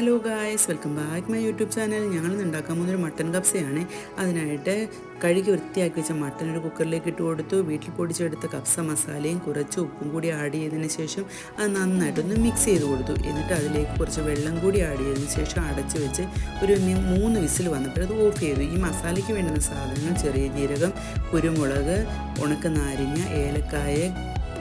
Guys welcome back my YouTube channel. ഞങ്ങൾ ഉണ്ടാക്കാൻ പോകുന്നൊരു മട്ടൻ കപ്സയാണ് അതിനായിട്ട് കഴുകി വൃത്തിയാക്കി വെച്ച മട്ടൻ ഒരു കുക്കറിലേക്ക് ഇട്ട് കൊടുത്തു. വീട്ടിൽ പൊടിച്ചെടുത്ത കപ്സ മസാലയും കുറച്ച് ഉപ്പും കൂടി ആഡ് ചെയ്തതിന് ശേഷം അത് നന്നായിട്ടൊന്ന് മിക്സ് ചെയ്ത് കൊടുത്തു. എന്നിട്ട് അതിലേക്ക് കുറച്ച് വെള്ളം കൂടി ആഡ് ചെയ്തതിന് ശേഷം അടച്ച് വെച്ച് ഒരു മൂന്ന് വിസിൽ വന്നപ്പോൾ അത് ഓഫ് ചെയ്തു. ഈ മസാലയ്ക്ക് വേണ്ടുന്ന സാധനങ്ങൾ ചെറിയ ജീരകം കുരുമുളക് ഉണക്ക നാരങ്ങ ഏലക്കായ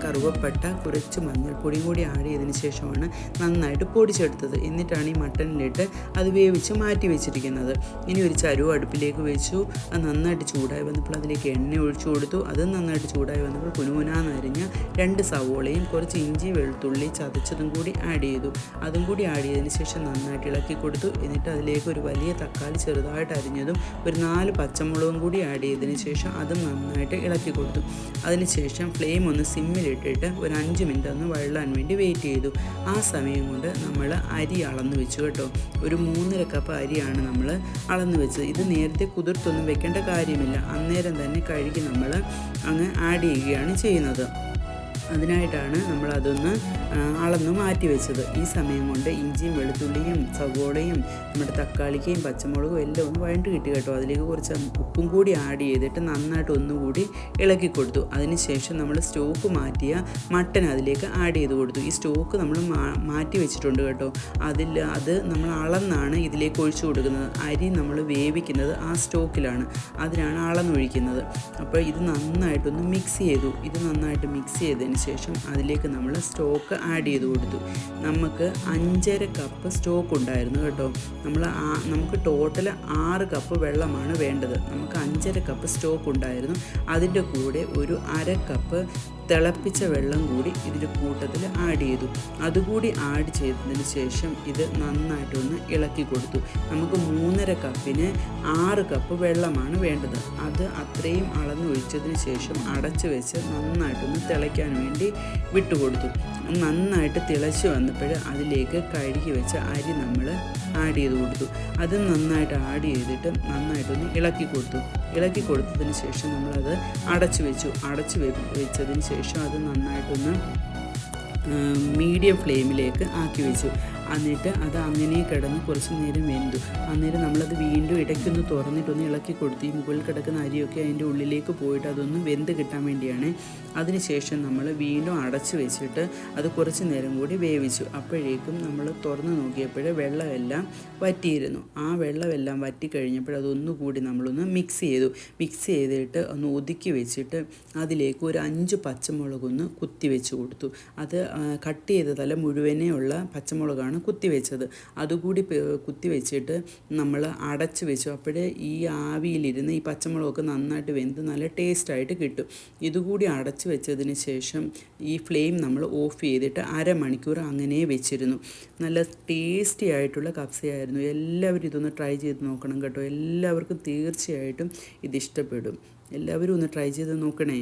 കറുവപ്പട്ട കുറച്ച് മഞ്ഞൾപ്പൊടിയും കൂടി ആഡ് ചെയ്തതിന് ശേഷമാണ് നന്നായിട്ട് പൊടിച്ചെടുത്തത്. എന്നിട്ടാണ് ഈ മട്ടനിലിട്ട് അത് വേവിച്ച് മാറ്റി വെച്ചിരിക്കുന്നത്. ഇനി ഒരു ചരുവ് അടുപ്പിലേക്ക് വെച്ചു. അത് നന്നായിട്ട് ചൂടായി വന്നപ്പോൾ അതിലേക്ക് എണ്ണ ഒഴിച്ചു കൊടുത്തു. അത് നന്നായിട്ട് ചൂടായി വന്നപ്പോൾ കുനുകുനാന്ന് അരിഞ്ഞ രണ്ട് സവോളയും കുറച്ച് ഇഞ്ചി വെളുത്തുള്ളി ചതച്ചതും കൂടി ആഡ് ചെയ്തു. അതും കൂടി ആഡ് ചെയ്തതിന് ശേഷം നന്നായിട്ട് ഇളക്കി കൊടുത്തു. എന്നിട്ട് അതിലേക്ക് ഒരു വലിയ തക്കാളി ചെറുതായിട്ട് അരിഞ്ഞതും ഒരു നാല് പച്ചമുളകും കൂടി ആഡ് ചെയ്തതിന് ശേഷം അതും നന്നായിട്ട് ഇളക്കി കൊടുത്തു. അതിനുശേഷം ഫ്ലെയിം ഒന്ന് സിമ്മിലിട്ടിട്ട് ഒരു അഞ്ച് മിനിറ്റ് ഒന്ന് വെള്ളാൻ വേണ്ടി വെയിറ്റ് ചെയ്തു. ആ സമയം കൊണ്ട് നമ്മൾ അരി അളന്ന് വെച്ചു കേട്ടോ. ഒരു മൂന്നര കപ്പ് അരിയാണ് നമ്മൾ അളന്ന് വെച്ചത്. ഇത് നേരത്തെ കുതിർത്തൊന്നും വെക്കേണ്ട കാര്യമില്ല. അന്നേരം തന്നെ കഴുകി നമ്മൾ അങ്ങ് ആഡ് ചെയ്യുകയാണ് ചെയ്യുന്നത്. അതിനായിട്ടാണ് നമ്മൾ അതൊന്ന് അളന്ന് മാറ്റി വെച്ചത് ഈ സമയം കൊണ്ട് ഇഞ്ചിയും വെളുത്തുള്ളിയും സവോളയും നമ്മുടെ തക്കാളിക്കയും പച്ചമുളകും എല്ലാം ഒന്ന് വഴണ്ട് കിട്ടി കേട്ടോ. അതിലേക്ക് കുറച്ച് ഉപ്പും കൂടി ആഡ് ചെയ്തിട്ട് നന്നായിട്ട് ഒന്നുകൂടി ഇളക്കി കൊടുത്തു. അതിനുശേഷം നമ്മൾ സ്റ്റോക്ക് മാറ്റിയ മട്ടൻ അതിലേക്ക് ആഡ് ചെയ്ത് കൊടുത്തു. ഈ സ്റ്റോക്ക് നമ്മൾ മാറ്റി വെച്ചിട്ടുണ്ട് കേട്ടോ. അതിൽ അത് നമ്മൾ അളന്നാണ് ഇതിലേക്ക് ഒഴിച്ചു കൊടുക്കുന്നത്. അരി നമ്മൾ വേവിക്കുന്നത് ആ സ്റ്റോക്കിലാണ്. അതിനാണ് അളന്നൊഴിക്കുന്നത്. അപ്പോൾ ഇത് നന്നായിട്ടൊന്ന് മിക്സ് ചെയ്തു. ഇത് നന്നായിട്ട് മിക്സ് ചെയ്തതിന് ശേഷം അതിലേക്ക് നമ്മൾ സ്റ്റോക്ക് ആഡ് ചെയ്ത് കൊടുത്തു. നമുക്ക് അഞ്ചര കപ്പ് സ്റ്റോക്ക് ഉണ്ടായിരുന്നു കേട്ടോ. നമ്മൾ നമുക്ക് ടോട്ടൽ ആറ് കപ്പ് വെള്ളമാണ് വേണ്ടത്. നമുക്ക് അഞ്ചര കപ്പ് സ്റ്റോക്ക് ഉണ്ടായിരുന്നു. അതിന്റെ കൂടെ ഒരു അര കപ്പ് തിളപ്പിച്ച വെള്ളം കൂടി ഇതിന്റെ കൂട്ടത്തിൽ ആഡ് ചെയ്തു. അതുകൂടി ആഡ് ചെയ്തതിന് ശേഷം ഇത് നന്നായിട്ടൊന്ന് ഇളക്കി കൊടുത്തു. നമുക്ക് മൂന്നര കപ്പിന് ആറ് കപ്പ് വെള്ളമാണ് വേണ്ടത്. അത് അത്രയും അളന്നൊഴിച്ചതിന് ശേഷം അടച്ചു വെച്ച് നന്നായിട്ടൊന്ന് തിളയ്ക്കാൻ വേണ്ടി വിട്ടുകൊടുത്തു. നന്നായിട്ട് തിളച്ച് വന്നപ്പോൾ അതിലേക്ക് കഴുകി വെച്ച അരി നമ്മൾ ആഡ് ചെയ്ത് കൊടുത്തു. അത് നന്നായിട്ട് ആഡ് ചെയ്തിട്ട് നന്നായിട്ടൊന്ന് ഇളക്കി കൊടുത്തു. ഇളക്കി കൊടുത്തതിന് ശേഷം നമ്മളത് അടച്ചു വെച്ചു. അടച്ചു വെച്ചതിന് ശേഷം അത് നന്നായിട്ടൊന്ന് മീഡിയം ഫ്ലെയിമിലേക്ക് ആക്കി വെച്ചു. എന്നിട്ട് അത് അങ്ങനെ കിടന്ന് കുറച്ച് നേരം വെന്തു. അന്നേരം നമ്മളത് വീണ്ടും ഇടയ്ക്കൊന്ന് തുറന്നിട്ടൊന്ന് ഇളക്കി കൊടുത്ത് ഈ മുകളിൽ കിടക്കുന്ന അരിയൊക്കെ അതിന്റെ ഉള്ളിലേക്ക് പോയിട്ട് അതൊന്ന് വെന്ത് കിട്ടാൻ വേണ്ടിയാണ്. അതിനുശേഷം നമ്മൾ വീണ്ടും അടച്ചു വെച്ചിട്ട് അത് കുറച്ച് നേരം കൂടി വേവിച്ചു. അപ്പോഴേക്കും നമ്മൾ തുറന്ന് നോക്കിയപ്പോൾ വെള്ളമെല്ലാം വറ്റിയിരുന്നു. ആ വെള്ളമെല്ലാം വറ്റി കഴിഞ്ഞപ്പോൾ അതൊന്നുകൂടി നമ്മളൊന്ന് മിക്സ് ചെയ്തു. മിക്സ് ചെയ്തിട്ട് ഒന്ന് ഒതുക്കി വെച്ചിട്ട് അതിലേക്ക് ഒരു അഞ്ച് പച്ചമുളകൊന്ന് കുത്തി വെച്ച് കൊടുത്തു. അത് കട്ട് ചെയ്തതല്ല മുഴുവനേ ഉള്ള പച്ചമുളകാണ് കുത്തി വെച്ചത് അതുകൂടി കുത്തിവെച്ചിട്ട് കുത്തി വെച്ചിട്ട് നമ്മൾ അടച്ച് വെച്ചു. അപ്പോഴേ ഈ ആവിയിലിരുന്ന് ഈ പച്ചമുളകൊക്കെ നന്നായിട്ട് വെന്ത് നല്ല ടേസ്റ്റായിട്ട് കിട്ടും. ഇതുകൂടി അടച്ച് വെച്ചതിന് ശേഷം ഈ ഫ്ലെയിം നമ്മൾ ഓഫ് ചെയ്തിട്ട് അരമണിക്കൂർ അങ്ങനെ വെച്ചിരുന്നു. നല്ല ടേസ്റ്റി ആയിട്ടുള്ള കപ്സയായിരുന്നു. എല്ലാവരും ഇതൊന്ന് ട്രൈ ചെയ്ത് നോക്കണം കേട്ടോ. എല്ലാവർക്കും തീർച്ചയായിട്ടും ഇത് ഇഷ്ടപ്പെടും. എല്ലാവരും ഒന്ന് ട്രൈ ചെയ്ത് നോക്കണേ.